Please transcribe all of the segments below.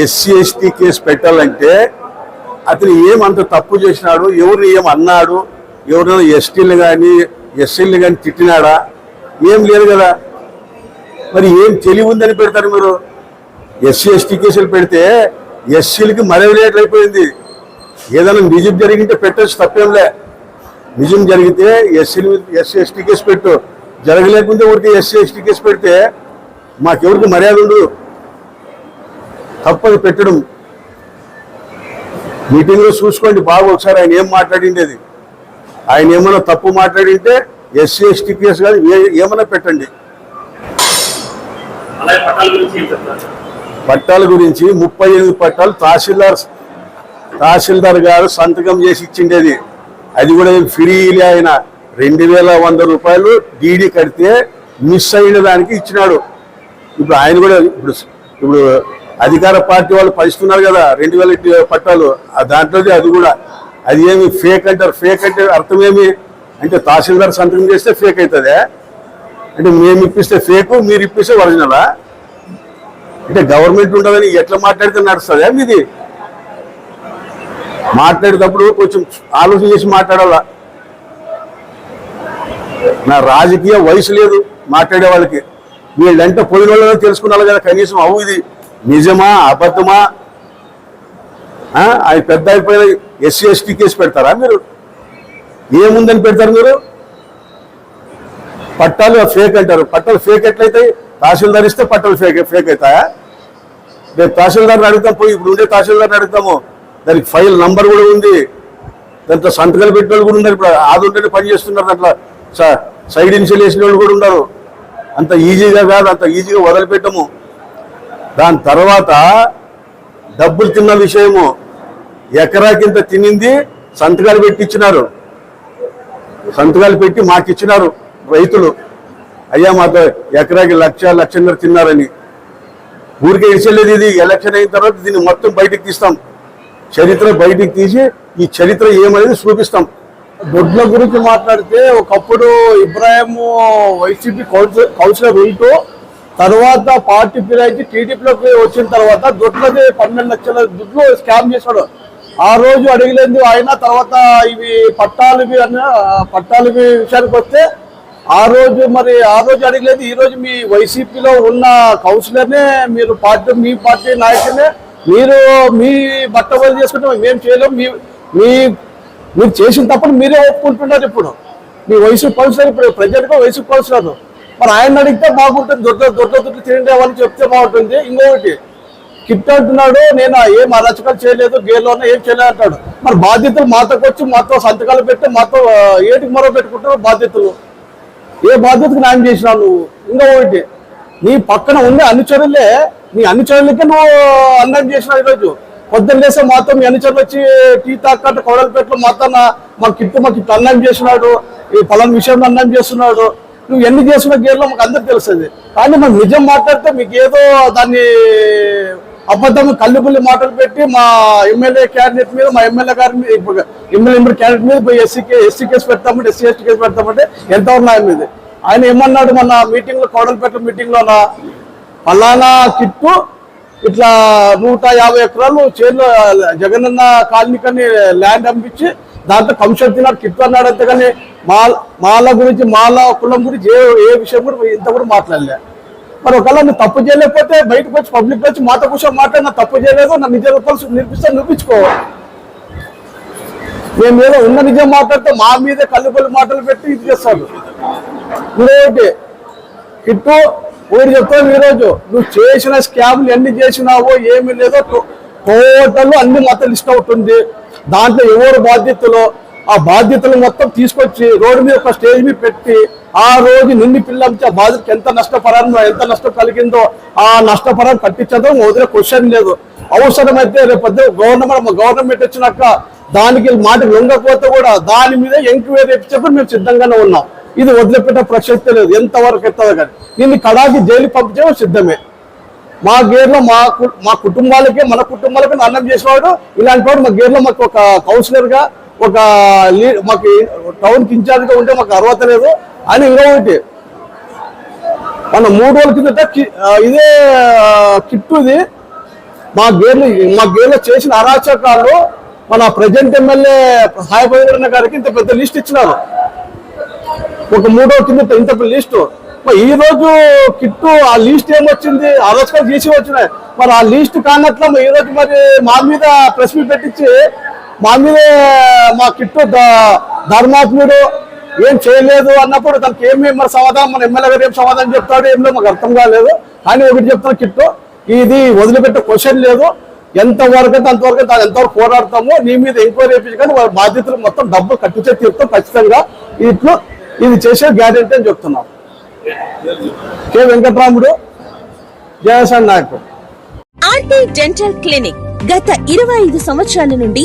SC ST case పెట్టాలంటే అతను ఏమంత తప్పు చేసినాడు ఎవరిని ఏం అన్నాడు ఎవరైనా ఎస్టీలు కానీ ఎస్సీలు కానీ తిట్టినాడా? ఏం లేదు కదా. మరి ఏం తెలివి ఉందని పెడతారు మీరు? ఎస్సీ ఎస్టీ కేసులు పెడితే ఎస్సీలకి మరవలేట్ అయిపోయింది. ఏదైనా నిజం జరిగింటే పెట్టచ్చు తప్పేంలే. నిజం జరిగితే ఎస్సీ ఎస్సీ ఎస్టీ కేసు పెట్టు. జరగలేకుంటే ఊరికి ఎస్సీ ఎస్టీ కేసు పెడితే మాకెవరికి మర్యాద ఉండదు. తప్పది పెట్టడం. మీటింగ్లో చూసుకోండి బాగా ఒకసారి ఆయన ఏం మాట్లాడిండేది? ఆయన ఏమైనా తప్పు మాట్లాడింటే ఎస్సీ ఎస్టీ కేసు కానీ ఏమైనా పెట్టండి. పట్టాల గురించి ముప్పై ఎనిమిది పట్టాలు తహసీల్దార్ తహసీల్దార్ గారు సంతకం చేసి ఇచ్చిండేది. అది కూడా ఫ్రీలే ఆయన. రెండు వేల వంద రూపాయలు డీడీ కడితే మిస్ అయిన దానికి ఇచ్చినాడు. ఇప్పుడు ఆయన కూడా ఇప్పుడు ఇప్పుడు అధికార పార్టీ వాళ్ళు పంచుతున్నారు కదా రెండు వేల పట్టాలు. దాంట్లో అది కూడా అది ఏమి ఫేక్ అంటారు? ఫేక్ అంటే అర్థం ఏమి? అంటే తహసీల్దార్ సంతకం చేస్తే ఫేక్ అవుతుందే అంటే మేము ఇప్పిస్తే ఫేకు మీరు ఇప్పిస్తే ఒరిజినలా అంటే గవర్నమెంట్ ఉంటుందని ఎట్లా మాట్లాడితే నడుస్తుందా మీది? మాట్లాడేటప్పుడు కొంచెం ఆలోచన చేసి మాట్లాడాలా? నా రాజకీయ వయసు లేదు మాట్లాడే వాళ్ళకి. వీళ్ళంటే పోయిన వాళ్ళని తెలుసుకున్నారు కదా కనీసం అవు ఇది. నిజమా అబద్ధమా? ఆయన పెద్ద అయిపోయిన ఎస్సీ ఎస్టీ కేసు పెడతారా మీరు? ఏముందని పెడతారు మీరు? పట్టాలు ఫేక్ అంటారు. పట్టాలు ఫేక్ ఎట్లయితాయి? తహసీల్దార్ ఇస్తే పట్టాలు ఫేక్ ఫేక్ అవుతాయా? రేపు తహసీల్దార్ని అడుగుతాం పోయి ఇప్పుడు ఉండే తహసీల్దార్ని అడుగుతాము. దానికి ఫైల్ నంబర్ కూడా ఉంది. దాంట్లో సంతకాలు పెట్టిన వాళ్ళు కూడా ఉన్నారు. ఇప్పుడు అది ఉంటేనే పని చేస్తున్నారు. దాంట్లో సైడ్ ఇన్షియల్ వేసిన వాళ్ళు కూడా ఉన్నారు. అంత ఈజీగా కాదు అంత ఈజీగా వదిలిపెట్టము. దాని తర్వాత డబ్బులు తిన్న విషయము ఎకరాకింత తినింది సంతకాలు పెట్టి ఇచ్చినారు సంతకాలు పెట్టి మాకు ఇచ్చినారు రైతులు. అయ్యా మాకు ఎకరాకి లక్ష లక్షన్నర తిన్నారని. ఊరికే ఇచ్చలేదు ఇది ఎలక్షన్ అయిన తర్వాత దీన్ని మొత్తం బయటికి తీస్తాం. చరిత్ర బయటికి తీసి ఈ చరిత్ర ఏమనేది చూపిస్తాం. దొడ్ల గురించి మాట్లాడితే ఒకప్పుడు ఇబ్రాహిం వైసీపీ కౌన్సిలర్ కౌన్సిలర్ ఉంటూ తర్వాత పార్టీ ఫిరాయించి టీడీపీలోకి వచ్చిన తర్వాత దొడ్లది పన్నెండు లక్షల దుడ్లు స్కామ్ చేశాడు. ఆ రోజు అడిగలేదు ఆయన తర్వాత ఇవి పట్టాలు అన్న పట్టాలు విషయానికి వస్తే ఆ రోజు మరి ఆ రోజు అడగలేదు. ఈ రోజు మీ వైసీపీలో ఉన్న కౌన్సిలర్నే మీరు పార్టీ మీ పార్టీ నాయకులనే మీరు మీ బట్టబయలు చేసుకుంటే మేము చేయలేము మీ మీ మీరు చేసిన తప్పని మీరే ఒప్పుకుంటున్నారు ఇప్పుడు. మీ వయసు కౌన్సిలర్ ఇప్పుడు ప్రజెంట్గా వయసు కౌన్సిలర్. మరి ఆయన అడిగితే బాగుంటుంది దొడ్డ దొడ్డ దొడ్డు తిండే వాళ్ళు చెప్తే బాగుంటుంది. ఇంకొకటి కిట్ అంటున్నాడు నేను ఏం అరచకాలు చేయలేదు గేలోనే ఏం చేయలేదు అంటాడు. మరి బాధ్యతలు మాతకు వచ్చి మాతో సంతకాలు పెట్టి మాతో ఏటికి మరో పెట్టుకుంటారు బాధ్యతలు? ఏ బాధ్యతకు న్యాయం చేసినావు నువ్వు? ఇంకా ఒకటి నీ పక్కన ఉండే అనుచరులే నీ అనుచరులకే నువ్వు అన్నం చేసినావు ఈరోజు. పొద్దున్న లేసే మాతో మీ అనుచరులు వచ్చి టీ తాకట్టు కౌడలపేటలో మాతో మా కిట్టు మా కిట్టు అన్నం చేసినాడు ఈ పలానా విషయంలో అన్నం చేస్తున్నాడు. నువ్వు ఎన్ని చేసిన గేర్లో మాకు అందరికి తెలుస్తుంది. కానీ మనం నిజం మాట్లాడితే మీకు ఏదో దాన్ని అబద్ధం కల్లిపుల్లి మాటలు పెట్టి మా ఎమ్మెల్యే క్యాండిడేట్ మీద మా ఎమ్మెల్యే గారి మీద ఎమ్మెల్యే ఎంపీ క్యాండిడేట్ మీద పోయి ఎస్సీ ఎస్సీ కేసు పెడతామంటే ఎస్సీ ఎస్టీ కేసు పెడతామంటే ఎంత ఉన్నాయి మీద ఆయన ఏమన్నాడు మన మీటింగ్లో కోడలపేట మీటింగ్లో పలానా కిట్టు ఇట్లా నూట యాభై ఎకరాలు చేను జగనన్న కాలనీకని ల్యాండ్ అమ్మించి దాంట్లో కమిషన్ తిన్నాడు కిట్టు అన్నాడు అంతేగాని మాల మాల గురించి మాల కులం గురించి ఏ ఏ విషయం కూడా ఇంత కూడా మాట్లాడలే. మరి ఒకవేళ నువ్వు తప్పు చేయలేకపోతే బయటకు వచ్చి పబ్లిక్ వచ్చి మాతో కూర్చొని మాట్లాడి నా తప్పు చేయలేదు నా నిజ రూపాయలు నిరూపిస్తే నిరూపించుకో మేము ఏదో ఉన్న నిజం మాట్లాడితే మా మీదే కళ్ళు మాటలు పెట్టి ఇది చేస్తాడు. ఇంకోటి కిట్టు ఊరు చెప్తాను ఈరోజు నువ్వు చేసిన స్కామ్లు ఎన్ని చేసినావో ఏమీ లేదో టోటల్ అన్ని మొత్తం లిస్ట్ అవుతుంది దాంట్లో ఎవరు బాధ్యతలో ఆ బాధ్యతలు మొత్తం తీసుకొచ్చి రోడ్డు మీద ఒక స్టేజ్ మీద పెట్టి ఆ రోజు నిన్ను పిల్లలకి ఆ బాధ్యత ఎంత నష్టపరాను ఎంత నష్టం కలిగిందో ఆ నష్టపరం కట్టించడం వదిలే క్వశ్చన్ లేదు. అవసరమైతే రేపు గవర్నమెంట్ గవర్నమెంట్ వచ్చినాక దానికి మాట లొంగకపోతే కూడా దాని మీద ఎంక్వైరీ తెప్పించేప్పుడు మేము సిద్ధంగానే ఉన్నాం. ఇది వదిలిపెట్టే ప్రసక్తి లేదు. ఎంతవరకు ఎత్తదో కానీ. నిన్ను కడాకి జైలు పంపించడం సిద్ధమే. మా గేర్లో మా మా కుటుంబాలకే మన కుటుంబాలకే అన్నం చేసేవాడు. ఇలాంటి వాడు మా గేర్లో మాకు ఒక కౌన్సిలర్గా ఒక లీ- మాకు టౌన్ ఇన్ఛార్జ్గా ఉంటే మాకు అర్హత లేదు. అని ఇంకొకటి మన మూడు రోజుల కిందట కి- ఇదే కిట్టుది కిట్టు ఇది. మా గేర్లు మా గేర్లో చేసిన అరాచకాలు మన ప్రజెంట్ ఎమ్మెల్యే సాయపల్లి గారికి ఇంత పెద్ద లిస్ట్ ఇచ్చినారు. ఒక మూడో కింద ఇంత పెద్ద లిస్టు. మరి ఈ రోజు కిట్టు ఆ లిస్ట్ ఏమొచ్చింది? అరాచకాలు చేసి వచ్చినాయి. మరి ఆ లిస్ట్ కానట్ల ఈ రోజు మరి మా మీద ప్రెస్ మీట్ పెట్టించి మా మీద మా కిట్టు ధర్మాత్ముడు ఏం చేయలేదు అన్నప్పుడు తనకి ఏమి మరి సమాధానం మన ఎమ్మెల్యే గారు ఏం సమాధానం చెప్తాడు ఏం లేదు మాకు అర్థం కాలేదు. కానీ ఒకటి చెప్తాను కిట్టు ఇది వదిలిపెట్టే క్వశ్చన్ లేదు. ఎంతవరకు అయితే అంతవరకు తాను ఎంతవరకు పోరాడతామో నీ మీద ఎంక్వైరీ చేయించి కానీ వాళ్ళ బాధ్యతలు మొత్తం డబ్బు కట్టించే తీరుతాం ఖచ్చితంగా. ఇట్లు ఇది చేసే గ్యారెంటీ అని చెప్తున్నాం. కె వెంకట్రాముడు జయసాన్ నాయకు. ఆర్టీ డెంటల్ క్లినిక్ గత ఇరవై ఐదు సంవత్సరాల నుండి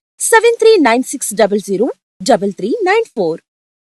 seven three nine six double zero double three nine four.